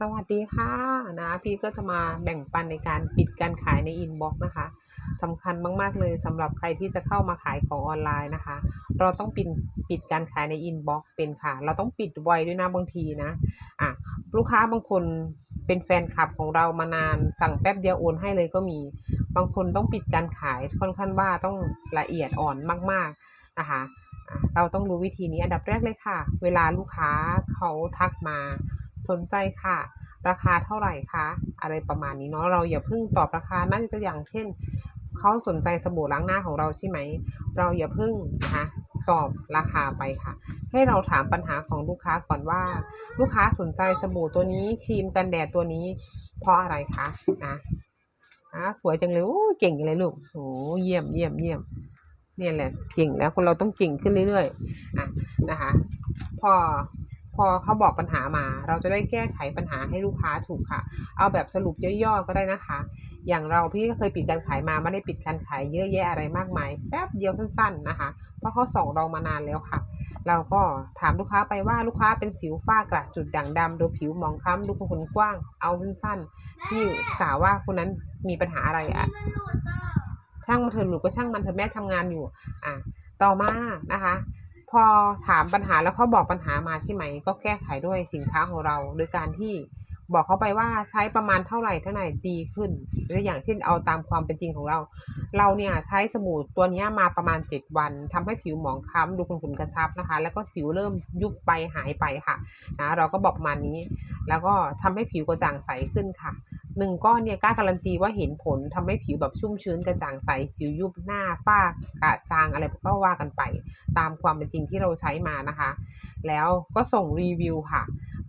สวัสดีค่ะนะพี่ก็จะมาแบ่งปันในการปิดการขายในอินบ็อกซ์นะคะสำคัญมาก ๆ เลยสำหรับใครที่จะเข้ามาขายของออนไลน์นะคะ เราต้องปิดปิดการขายในอินบ็อกซ์เป็นค่ะ เราต้องปิดไวด้วยนะบางทีนะอะลูกค้าบางคนเป็นแฟนคลับของเรามานานสั่งแป๊บเดียวโอนให้เลยก็มี บางคนต้องปิดการขายค่อนข้างว่าต้องละเอียดอ่อนมาก ๆนะคะอะเราต้องรู้วิธีนี้อันดับแรกเลยค่ะ เวลาลูกค้าเขาทักมา สนใจค่ะ ราคาเท่าไหร่คะอะไรประมาณนี้เนาะเราอย่าเพิ่งตอบราคานั่นตัวอย่างเช่นเขาสนใจสบู่ล้างหน้าของเราใช่ไหม เราอย่าเพิ่งนะคะตอบราคาไปค่ะ ให้เราถามปัญหาของลูกค้าก่อนว่า ลูกค้าสนใจสบู่ตัวนี้ครีมกันแดดตัวนี้ เพราะอะไรคะนะอะสวยจังเลยโอ้เก่งจังเลยลูกโอ้เยี่ยมเยี่ยมเยี่ยมเนี่ยแหละเก่งแล้วคนเราต้องเก่งขึ้นเรื่อยๆอะนะคะ พอ พอเขาบอกปัญหามา เราจะได้แก้ไขปัญหาให้ลูกค้าถูกค่ะ เอาแบบสรุปย่อๆก็ได้นะคะ อย่างเราพี่ก็เคยปิดการขายมาไม่ได้ปิดการขายเยอะแยะอะไรมากมายแป๊บเดียวสั้นๆนะคะ เพราะเขาส่งเรามานานแล้วค่ะ เราก็ถามลูกค้าไปว่าลูกค้าเป็นสิวฝ้ากระจุดด่างดำดูผิวหมองคล้ำดูขนกว้าง เอาสั้นๆที่กล่าวว่าคนนั้นมีปัญหาอะไรอะช่างมันเถอะหนูก็ช่างมันเถอะแม่ทำงานอยู่ อะ ต่อมานะคะ พอถามปัญหาแล้วเขาบอกปัญหามาใช่ไหม ก็แก้ไขด้วยสินค้าของเรา โดยการที่บอกเขาไปว่าใช้ประมาณเท่าไหร่เท่าไหร่ดีขึ้นหรืออย่างเช่นเอาตามความเป็นจริงของเรา เราเนี่ยใช้สบู่ตัวนี้มาประมาณ 7 วันทำให้ผิวหมองคล้ำดูขุ่นๆกระชับนะคะ แล้วก็สิวเริ่มยุบไปหายไปค่ะนะเราก็บอกประมาณนี้ แล้วก็ทำให้ผิวกระจ่างใสขึ้นค่ะ หนึ่งก้อนเนี่ยกล้าการันตีว่าเห็นผลทำให้ผิวแบบชุ่มชื้นกระจ่างใสสิวยุบหน้าฝ้ากระจางอะไรก็ว่ากันไป ตามความเป็นจริงที่เราใช้มานะคะ แล้วก็ส่งรีวิวค่ะ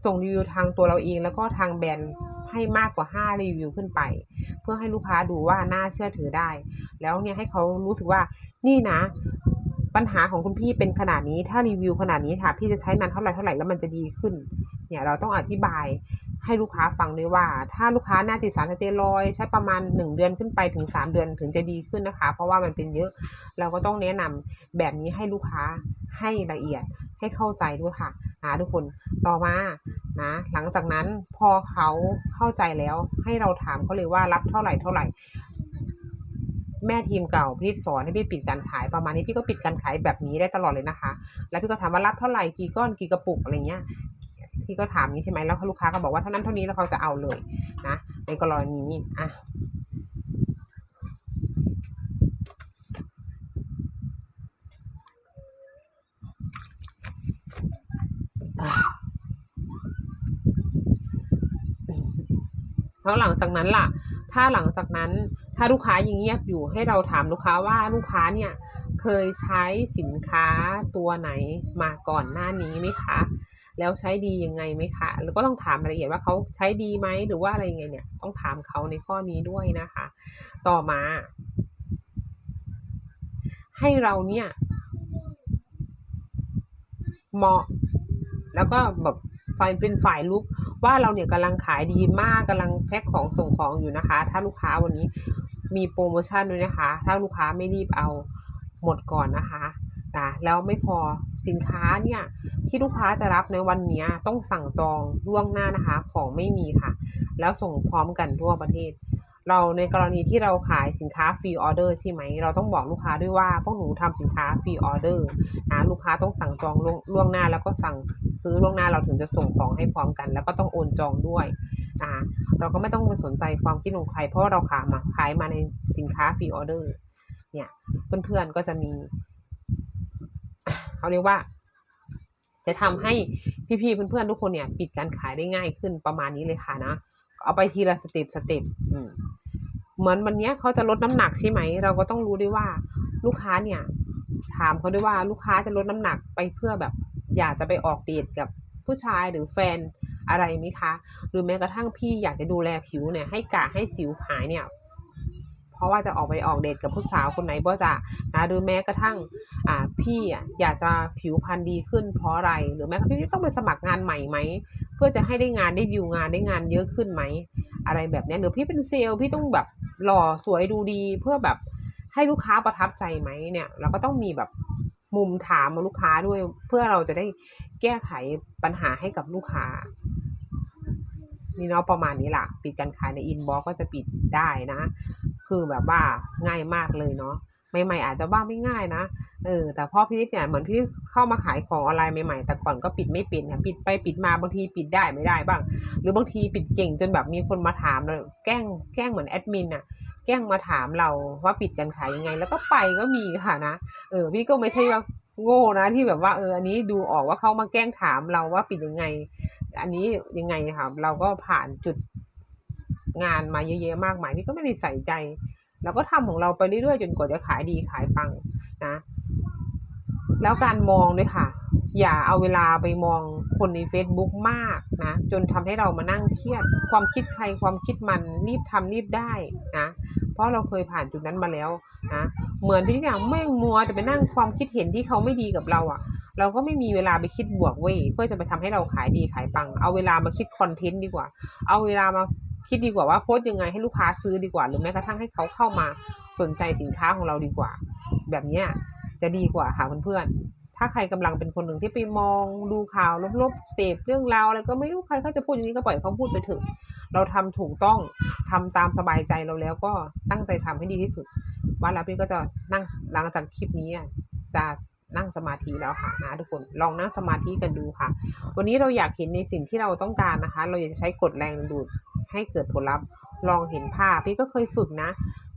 ส่งรีวิวทางตัวเราเองแล้วก็ทางแบรนด์ให้มากกว่า 5 รีวิวขึ้นไป เพื่อให้ลูกค้าดูว่าน่าเชื่อถือได้ แล้วเนี่ยให้เขารู้สึกว่านี่นะ ปัญหาของคุณพี่เป็นขนาดนี้ถ้ารีวิวขนาดนี้ค่ะ พี่จะใช้นานเท่าไหร่เท่าไหร่แล้วมันจะดีขึ้น เนี่ยเราต้องอธิบาย ให้ลูกค้าฟังด้วยว่า ถ้าลูกค้าหน้าติดสารสเตียรอยใช้ประมาณ 1 เดือนขึ้นไปถึง 3 เดือนถึงจะดีขึ้นนะคะ เพราะว่ามันเป็นเยอะ เราก็ต้องแนะนำแบบนี้ให้ลูกค้าให้ละเอียดให้เข้าใจด้วยค่ะนะทุกคนต่อมานะหลังจากนั้นพอเขาเข้าใจแล้วให้เราถามเขาเลยว่ารับเท่าไหร่เท่าไหร่ แม่ทีมเก่าพี่สอนให้พี่ปิดการขายประมาณนี้พี่ก็ปิดการขายแบบนี้ได้ตลอดเลยนะคะ แล้วพี่ก็ถามว่ารับเท่าไหร่กี่ก้อนกี่กระปุกอะไรเงี้ย พี่ก็ถามนี้ใช่ไหมแล้วลูกค้าก็บอกว่าเท่านั้นเท่านี้แล้วเขาจะเอาเลยนะในกรณีนี้อะแล้วหลังจากนั้นล่ะ ถ้าหลังจากนั้นถ้าลูกค้ายังเงียบอยู่ให้เราถามลูกค้าว่าลูกค้าเนี่ยเคยใช้สินค้าตัวไหนมาก่อนหน้านี้ไหมคะ แล้วใช้ดียังไงไหมคะแล้วก็ต้องถามรายละเอียดว่าเขาใช้ดีไหมหรือว่าอะไรยังไงเนี่ยต้องถามเขาในข้อนี้ด้วยนะคะ ต่อมา ให้เราเนี่ยเหมาะ แล้วก็แบบฝ่ายเป็นฝ่ายลุกว่าเราเนี่ยกำลังขายดีมากกำลังแพ็คของส่งของอยู่นะคะ ถ้าลูกค้าวันนี้มีโปรโมชั่นด้วยนะคะ ถ้าลูกค้าไม่รีบเอาหมดก่อนนะคะนะแล้วไม่พอ สินค้าเนี่ยที่ลูกค้าจะรับในวันนี้ต้องสั่งจองล่วงหน้านะคะ ของไม่มีค่ะ แล้วส่งพร้อมกันทั่วประเทศ เราในกรณีที่เราขายสินค้าฟรีออเดอร์ใช่ไหม เราต้องบอกลูกค้าด้วยว่าพวกหนูทำสินค้าฟรีออเดอร์นะลูกค้าต้องสั่งจองล่วงวงหน้า แล้วก็สั่งซื้อล่วงหน้าเราถึงจะส่งของให้พร้อมกัน แล้วก็ต้องโอนจองด้วยนะเราก็ไม่ต้องไปสนใจความคิดของใคร เพราะว่าเราขายมาขายมาในสินค้าฟรีออเดอร์เนี่ยเพื่อนๆก็จะมี เขาเรียกว่า จะทำให้พี่ๆเพื่อนๆทุกคนเนี่ย ปิดการขายได้ง่ายขึ้นประมาณนี้เลยค่ะนะเอาไปทีละสเต็ปสเต็ปเหมือนวันนี้เขาจะลดน้ำหนักใช่ไหม เราก็ต้องรู้ด้วยว่าลูกค้าเนี่ย ถามเขาด้วยว่าลูกค้าจะลดน้ำหนักไปเพื่อแบบ อยากจะไปออกเดทกับผู้ชายหรือแฟนอะไรไหมคะ หรือแม้กระทั่งพี่อยากจะดูแลผิวเนี่ย ให้กะให้สิวหายเนี่ย เพราะว่าจะออกไปออกเดทกับผู้สาวคนไหนก็จะนะหรือแม้กระทั่งอ่าพี่อะอยากจะผิวพรรณดีขึ้นเพราะอะไรหรือแม้กระทั่งพี่ต้องไปสมัครงานใหม่ไหมเพื่อจะให้ได้งานได้ดิวงานได้งานเยอะขึ้นไหมอะไรแบบนี้หรือพี่เป็นเซลล์พี่ต้องแบบหล่อสวยดูดีเพื่อแบบให้ลูกค้าประทับใจไหมเนี่ยเราก็ต้องมีแบบมุมถามมาลูกค้าด้วย เพื่อเราจะได้แก้ไขปัญหาให้กับลูกค้านี่เนาะประมาณนี้ล่ะ ปิดการขายในอินบ็อกก็จะปิดได้นะ คือแบบว่าง่ายมากเลยเนาะใหม่ๆอาจจะว่าไม่ง่ายนะเออแต่พ่อพี่เนี่ยเหมือนพี่เข้ามาขายของออนไลน์ใหม่ๆแต่ก่อนก็ปิดไม่เป็นค่ะปิดไปปิดมาบางทีปิดได้ไม่ได้บ้าง หรือบางทีปิดเก่งจนแบบมีคนมาถามเลยแกล้งแกล้งเหมือนแอดมินอะแกล้งมาถามเราว่าปิดการขายยังไง แล้วก็ไปก็มีค่ะนะเออพี่ก็ไม่ใช่ว่าโง่นะที่แบบว่าเอออันนี้ดูออกว่าเขามาแกล้งถามเราว่าปิดยังไง อันนี้ยังไงค่ะเราก็ผ่านจุด งานมาเยอะแยะมากมายพี่ก็ไม่ได้ใส่ใจเราก็ทำของเราไปเรื่อยๆจนกว่าจะขายดีขายปังนะ แล้วการมองด้วยค่ะ อย่าเอาเวลาไปมองคนใน Facebook มากนะ จนทำให้เรามานั่งเครียด ความคิดใครความคิดมันรีบทำรีบได้นะเพราะเราเคยผ่านจุดนั้นมาแล้วนะเหมือนที่อย่างไม่มัวแต่ไปนั่งความคิดเห็นที่เขาไม่ดีกับเราอะ่ะ เราก็ไม่มีเวลาไปคิดบวกเว้ยเพื่อจะไปทำให้เราขายดีขายปัง เอาเวลามาคิดคอนเทนต์ดีกว่า เอาเวลามา คิดดีกว่าว่าโพสต์ยังไงให้ลูกค้าซื้อดีกว่า หรือแม้กระทั่งให้เขาเข้ามาสนใจสินค้าของเราดีกว่า แบบเนี้ยจะดีกว่าค่ะเพื่อนๆถ้าใครกำลังเป็นคนหนึ่งที่ไปมองดูข่าวลบๆเสพเรื่องราวอะไรก็ไม่รู้ใครเขาจะพูดอย่างนี้ก็ปล่อยเขาพูดไปเถอะเราทำถูกต้องทำตามสบายใจเราแล้วก็ตั้งใจทำให้ดีที่สุดว่าแล้วพี่ก็จะนั่งหลังจากคลิปนี้จะนั่งสมาธิแล้วค่ะนะทุกคนลองนั่งสมาธิกันดูค่ะ วันนี้เราอยากเห็นในสิ่งที่เราต้องการนะคะ เราอยากจะใช้กฎแรงดึงดูด ให้เกิดผลลัพธ์ลองเห็นภาพพี่ก็เคยฝึกนะ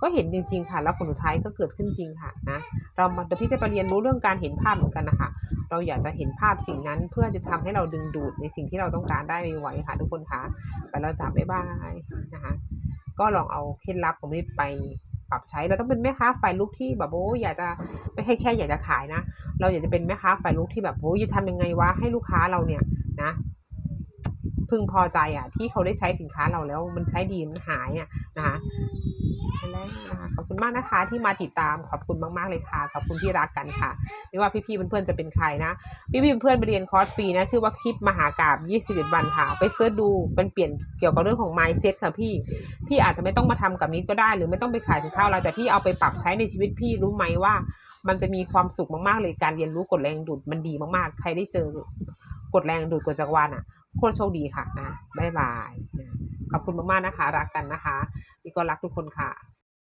ก็เห็นจริง ๆ ค่ะ แล้วผลสุดท้ายก็เกิดขึ้นจริงค่ะนะเรามาเดี๋ยวพี่จะไปเรียนรู้เรื่องการเห็นภาพเหมือนกันนะคะเราอยากจะเห็นภาพสิ่งนั้นเพื่อจะทำให้เราดึงดูดในสิ่งที่เราต้องการได้ไวๆค่ะ ทุกคนคะไปแล้วจ้าบ๊ายบายนะคะก็ลองเอาเคล็ดลับของนี้ไปปรับใช้เราต้องเป็นแม่ค้าฝ่ายลุกที่แบบโอ้อยากจะไม่ให้แค่อยากจะขายนะ เราอยากจะเป็นแม่ค้าฝ่ายลุกที่แบบโอ้ยจะทำยังไงวะให้ลูกค้าเราเนี่ยนะ พึงพอใจอะ ที่เขาได้ใช้สินค้าเราแล้วมันใช้ดีมันหายอะนะคะนั่นแหละนะคะขอบคุณมากนะคะที่มาติดตามขอบคุณมากๆเลยค่ะขอบคุณที่รักกันค่ะไม่ว่าพี่ๆเพื่อนๆจะเป็นใครนะพี่ๆเพื่อนๆไปเรียนคอร์สฟรีนะชื่อว่าคลิปมหากราบ21 วันค่ะ ไปเสิร์ชดูเป็นเปลี่ยนเกี่ยวกับเรื่องของ mindset ค่ะพี่พี่อาจจะไม่ต้องมาทำกับนิดก็ได้ หรือไม่ต้องไปขายสินค้าอะไรแต่พี่เอาไปปรับใช้ในชีวิตพี่รู้ไหมว่า มันจะมีความสุขมากๆเลยการเรียนรู้กฎแรงดูดมันดีมากๆ ใครได้เจอกฎแรงดูดกฎจักรวาลอะโคนโชคดีค่ะนะบ๊ายบาย ขอบคุณมากๆนะคะ รักกันนะคะพี่ก็รักทุกคนค่ะ